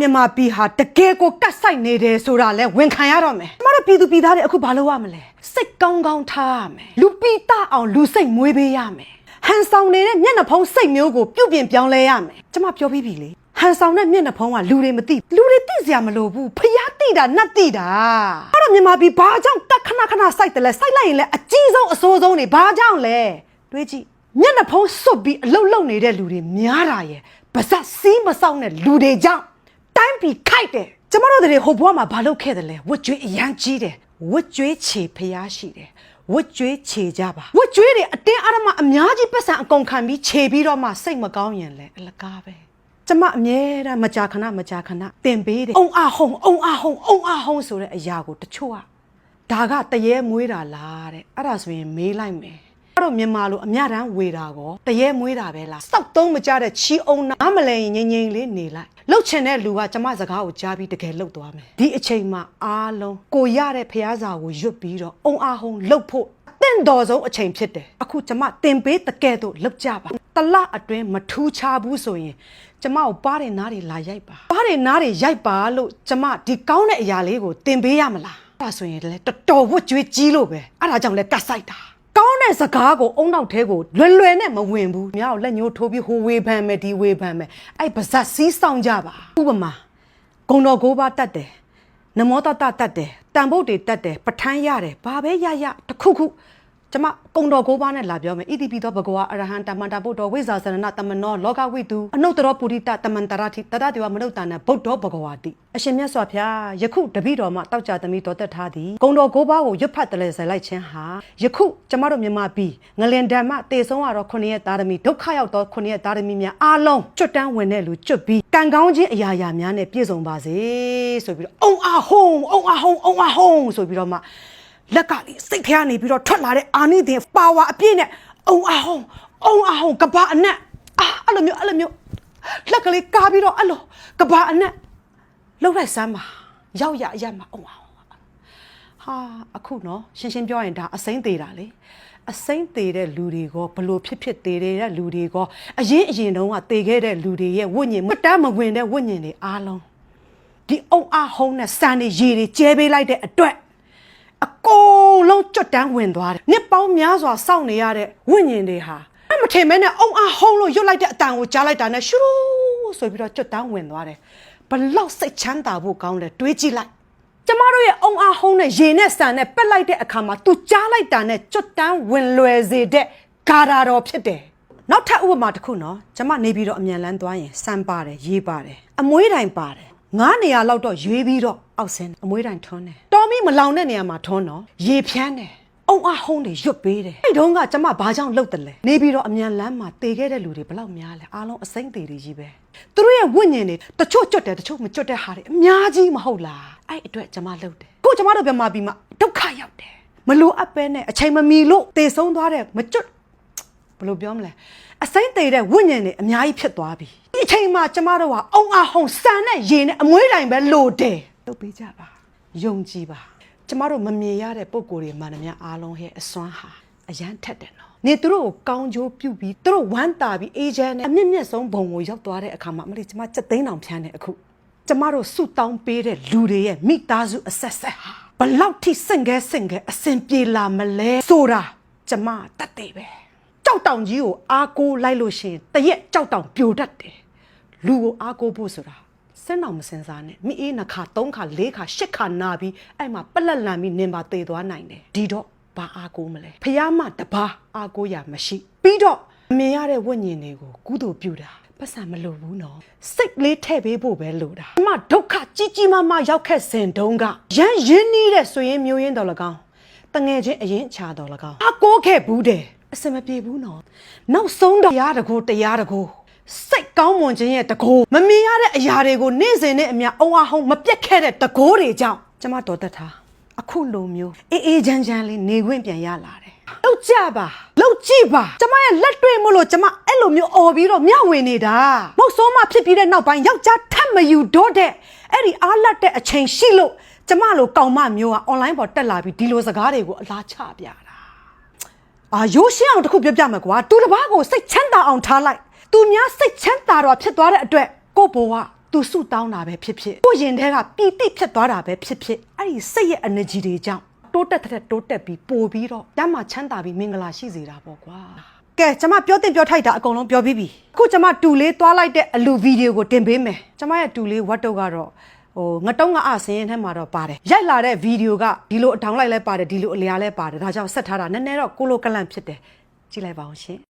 မြန်မာပြည်ဟာတကယ်ကိုကတ်ဆိုင်နေတယ်ဆိုတာလဲဝန်ခံရတော့မယ်ကျမတို့ပြည်သူပြည်သားတွေအခုဘာလုပ်ရမလဲစိတ်ကောင်းကောင်းထားရမယ်လူပိတအောင်လူစိတ်မွေးပေးရမယ်ဟန်ဆောင်နေတဲ့မျက်နှာဖုံးစိတ်မျိုးကိုပြုပြင်ပြောင်းလဲရမယ်ကျမပြောပြီးပြီလေဟန်ဆောင်တဲ့မျက်နှာဖုံးကလူတွေမသိလူတွေသိစရာမလိုဘူးဖျားသိတာနတ်သိတာအဲ့တော့မြန်မာပြည်ဘာကြောင့်တက်ခဏခဏစိုက်တယ်လဲစိုက်လိုက်ရင်လဲအကြီးဆုံးအဆိုးဆုံးနေဘာကြောင့်လဲတွေးကြည့်မျက်နှာဖုံးစွတ်ပြီးအလုတ်လုတ်နေတဲ့လူတွေများတာရဲ့ပါဇက်စီးမဆောက်တဲ့လူတွေကြောင့်တိုင်း ပြည်ခိုက်တယ်ကျမတို့တွေဟိုဘွားမှာဘာလုပ်ခဲ့တယ်လဲဝတ်ကြွေးအရန်ကြီးတယ်ဝတ်ကြွေးခြေဖျားရှိတယ်ဝတ်ကြွေးခြေကြပါဝတ်ကြွေးတွေအတင်းအဓမ္မအများကြီးပတ်စံအကုန်ခံပြီးခြေပြီးတော့မှစိတ်မကောင်းရင်လဲအလကားပဲကျမအမြဲတမ်းမကြာခဏမကြာခဏတင်ပေးတယ်အုံအဟုံအုံအဟုံအုံအဟုံဆိုတဲ့အရာကိုတချို့ကဒါကတရေမွေးတာလားတဲ့အဲ့ဒါဆိုရင်မေးလိုက်မယ်အဲ့တော့မြန်မာလိုအမြတမ်းဝေတာကောတရေမွေးတာပဲလားစောက်သုံးမကြတဲ့ချီအုံနားမလဲရင်ငိမ့်ငိမ့်လေးနေလိုက် လှုပ်ချင်တဲ့လူကကျမစကားကိုကြားပြီးတကယ်လှုပ်သွားမယ်ဒီအချိန်မှာအားလုံးကိုရတဲ့ဖះစာကိုရွတ်ပြီးတော့အုံအားဟုံလှုပ်ဖို့အသင့်တော်ဆုံးအချိန်ဖြစ်တယ်အခုကျမတင်ပေးတကယ်တော့လှုပ်ကြပါတလအတွင်းမထူးခြားဘူးဆိုရင်ကျမကိုပါးတဲ့နားတွေလာရိုက်ပါပါးတဲ့နားတွေရိုက်ပါလို့ကျမဒီကောင်းတဲ့အရာလေးကိုတင်ပေးရမလားအဲ့ဒါဆိုရင်လည်းတော်တော်ဝတ်ကြွေးကြီးလို့ပဲအဲ့ဒါကြောင့်လည်းကတ်ဆိုင်တာ ကောင်းတဲ့စကားကိုအုံနောက်ထဲကိုလွယ်လွယ်နဲ့မဝင်ဘူး။မြောက်လက်ညှိုးထိုးပြီးဟိုဝေဖန်မယ်ဒီဝေဖန်မယ်။အဲ့ပါဇက်စီးဆောင်ကြပါ။ဥပမာဂုံတော်ကိုးပါတတ်တယ်။နမောတတတတ်တယ်။တန်ဖို့တွေတတ်တယ်။ပဋ္ဌာန်းရတယ်။ဘာပဲရရတစ်ခုခု ကျမကုံတော်ကိုးပါနဲ့လာပြောမယ်ဣတိပိသောဘဂဝါအရဟံတမန္တဗုဒ္ဓဝိဇာစရဏတမနောလောကဝိတုအနုတ္တရောပုရိတတမန္တရတိတတတေဝမနုဿာနဗုဒ္ဓဘဂဝါတိအရှင်မြတ်စွာဘုရားယခုတပိတော်မှာတောက်ကြသမီးတော်သက်ထားသည်ကုံတော်ကိုးပါကိုရွတ်ဖတ်တယ်လဲဆက်လိုက်ခြင်းဟာယခုကျမတို့မြန်မာပြည်ငလင်ဓမ္မတေဆုံးရတော့ခုနှစ်ရက်သားသမီးဒုက္ခရောက်တော့ခုနှစ်ရက်သားသမီးများအားလုံးကျွတ်တန်းဝင်တဲ့လူကျွတ်ပြီးကံကောင်းခြင်းအရာရာများနဲ့ပြည့်စုံပါစေဆိုပြီးတော့အုံအားဟုံအုံအားဟုံအုံအားဟုံဆိုပြီးတော့မှ လက်ကလေးစိတ်ထဲကနေပြီးတော့ထွက်လာတဲ့အာနိသင်ပါဝါအပြည့်နဲ့အုံအောင်အုံအောင်ကဘာအနက်အာအဲ့လိုမျိုးအဲ့လိုမျိုးလက်ကလေးကားပြီးတော့အဲ့လိုကဘာအနက်လှုပ်လိုက်စမ်းပါရောက်ရအရမှာအုံအောင်ဟာအခုနော်ရှင်းရှင်းပြောရင်ဒါအစိမ့်သေးတာလေအစိမ့်သေးတဲ့လူတွေကဘလို့ဖြစ်ဖြစ်သေးတဲ့လူတွေက အရင်အရင်တုန်းကသေခဲ့တဲ့လူတွေရဲ့ဝိညာဉ်မတမ်းမဝင်တဲ့ဝိညာဉ်တွေအားလုံးဒီအုံအားဟုံးနဲ့စံတွေရေတွေကျဲပေးလိုက်တဲ့အတွက် အကုန်လုံးကြွတ်တန်းဝင်သွားတယ်။နှစ်ပေါင်းများစွာစောင့်နေရတဲ့ဝိညာဉ်တွေဟာအဲ့မထင်မဲနဲ့အုံအားဟုံးလို့ရွတ်လိုက်တဲ့အတန်ကိုကြားလိုက်တာနဲ့ရှူးဆိုပြီးတော့ကြွတ်တန်းဝင်သွားတယ်။ဘလောက်စိတ်ချမ်းသာဖို့ကောင်းလဲတွေးကြည့်လိုက်။ကျမတို့ရဲ့အုံအားဟုံးနဲ့ရေနဲ့ဆန်နဲ့ပက်လိုက်တဲ့အခါမှာ तू ကြားလိုက်တာနဲ့ကြွတ်တန်းဝင်လွယ်စေတဲ့ဂါရာတော်ဖြစ်တယ်။နောက်ထပ်ဥပမာတစ်ခုနော်ကျမနေပြီးတော့အမြန်လန်းသွားရင်စမ်းပါတယ်ရေးပါတယ်အမွှေးတိုင်ပါတယ် ငါးနေရာလောက်တော့ရွေးပြီးတော့အောက်ဆင်းတယ်အမွှေးတိုင်ထွန်းတယ်တော်မီမလောင်တဲ့နေရာမှာထွန်းတော့ရေဖြန်းတယ်အုံအဟုံးတွေရွတ်ပေးတယ်အဲ့တုန်းကကျမဘာကြောင့်လှုပ်တယ်လဲနေပြီးတော့အမြန်လန်းမှာတေခဲ့တဲ့လူတွေဘလောက်များလဲအားလုံးအစိမ့်သေးတွေကြီးပဲသူတို့ရဲ့ဝိညာဉ်တွေတချို့ကြွတ်တယ်တချို့မကြွတ်တဲ့ဟာတွေအများကြီးမဟုတ်လားအဲ့အတွက်ကျမလှုပ်တယ်ကိုကျမတို့ပြမပြီးမှဒုက္ခရောက်တယ်မလိုအပ်ပဲနဲ့အချိန်မမီလို့တေဆုံးသွားတဲ့မကြွတ် ဘယ်လိုပြောမလဲအစိမ့်သေးတဲ့ဝိညာဉ်တွေအများကြီးဖြစ်သွားပြီဒီအချိန်မှာကျမတို့ကအုံအဟုံစံနဲ့ရေနဲ့အမွှေးတိုင်ပဲလို့တယ်လုပ်ပေးကြပါယုံကြည်ပါကျမတို့မမြင်ရတဲ့ပုံကိုယ်တွေမှန်သမျှအားလုံးရဲ့အစွမ်းဟာအရန်ထက်တယ်နော်နေသူတို့ကိုကောင်းကျိုးပြုပြီးသူတို့ဝမ်းတာပြီးအေဂျင့်နဲ့အမြင့်မြတ်ဆုံးဘုံကိုရောက်သွားတဲ့အခါမှာအမလေးကျမစက်သိန်းတောင်ဖြန်းတယ်အခုကျမတို့ဆုတောင်းပေးတဲ့လူတွေရဲ့မိသားစုအဆက်ဆက်ဟာဘလောက်ထိစင်ကဲစင်ကဲအစင်ပြေလာမလဲဆိုတာကျမတတ်တယ်ပဲ ကြောက်တောင်ကြီးကိုအားကိုးလိုက်လို့ရှိရင်တရက်ကြောက်တောင်ပြိုတတ်တယ်လူကိုအားကိုးဖို့ဆိုတာစင်းအောင်မစင်စားနဲ့မိအေးနှစ်ခါသုံးခါလေးခါရှစ်ခါနာပြီးအဲ့မှာပလက်လန်ပြီးနင်ပါသေသွားနိုင်တယ်ဒီတော့ဘာအားကိုးမလဲဖះမတပါအားကိုးရမရှိပြီးတော့မြင်ရတဲ့ဝိညာဉ်တွေကိုကုသိုလ်ပြုတာပတ်စံမလိုဘူးနော်စိတ်လေးထည့်ပေးဖို့ပဲလိုတာအမဒုက္ခကြီးကြီးမားမားရောက်ခဲ့စဉ်တုန်းကရမ်းရင်းနှီးတဲ့ဆွေရင်မျိုးရင်းတော်၎င်းတငယ်ချင်းအရင်ချာတော်၎င်းအကိုးခဲ့ဘူးတယ် အစမပြေဘူးနော်နောက်ဆုံးတော့တရားတကိုတရားတကိုစိတ်ကောင်းမွန်ခြင်းရဲ့တကိုမမြင်ရတဲ့အရာတွေကိုနေ့စဉ်နဲ့အမျှအုံအဟုံမပြတ်ခဲ့တဲ့တကိုတွေကြောင့်ကျမတော်သက်ထားအခုလိုမျိုးအေးအေးချမ်းချမ်းလေးနေခွင့်ပြန်ရလာတယ်လောက်ကြပါလောက်ကြည့်ပါကျမရဲ့လက်တွေ့မို့လို့ကျမအဲ့လိုမျိုးអော်ပြီးတော့မျှဝင်နေတာမဟုတ်ဆိုးမဖြစ်ပြီးတဲ့နောက်ပိုင်းယောက်ျားထပ်မယူတော့တဲ့အဲ့ဒီအားလက်တဲ့အချိန်ရှိလို့ကျမလိုကောင်မမျိုးကအွန်လိုင်းပေါ်တက်လာပြီးဒီလိုစကားတွေကိုအလားချပြတာ အာရိုးရှင်းအောင်တစ်ခုပြောပြမယ်ကွာသူတစ်ပားကိုစိတ်ချမ်းသာအောင်ထားလိုက်သူများစိတ်ချမ်းသာတော့ဖြစ်သွားတဲ့အတွက်ကိုယ့်ဘဝသူစုတောင်းတာပဲဖြစ်ဖြစ်ကိုရင်ထဲကပီတိဖြစ်သွားတာပဲဖြစ်ဖြစ်အဲ့ဒီစိတ်ရဲ့ energy တွေကြောင့်တိုးတက်တဲ့တိုးတက်ပြီးပို့ပြီးတော့တမ်းမှချမ်းသာပြီးမင်္ဂလာရှိစေတာပေါ့ကွာကဲကျွန်မပြောတင်ပြောထိုက်တာအကုန်လုံးပြောပြီးပြီအခုကျွန်မတူလေးသွားလိုက်တဲ့အလူဗီဒီယိုကိုတင်ပေးမယ်ကျွန်မရဲ့တူလေးဝတ်တုတ်ကတော့ ဟိုငတုံးကအစင်းထဲမှာတော့ပါတယ်ရိုက်လာတဲ့ဗီဒီယိုကဒီလိုအထောင်လိုက်လဲပါတယ်ဒီလိုအလျားလဲပါတယ်ဒါကြောင့်ဆက်ထားတာနည်းနည်းတော့ကိုလိုကလန့်ဖြစ်တယ်ကြည့်လိုက်ပါအောင်ရှင်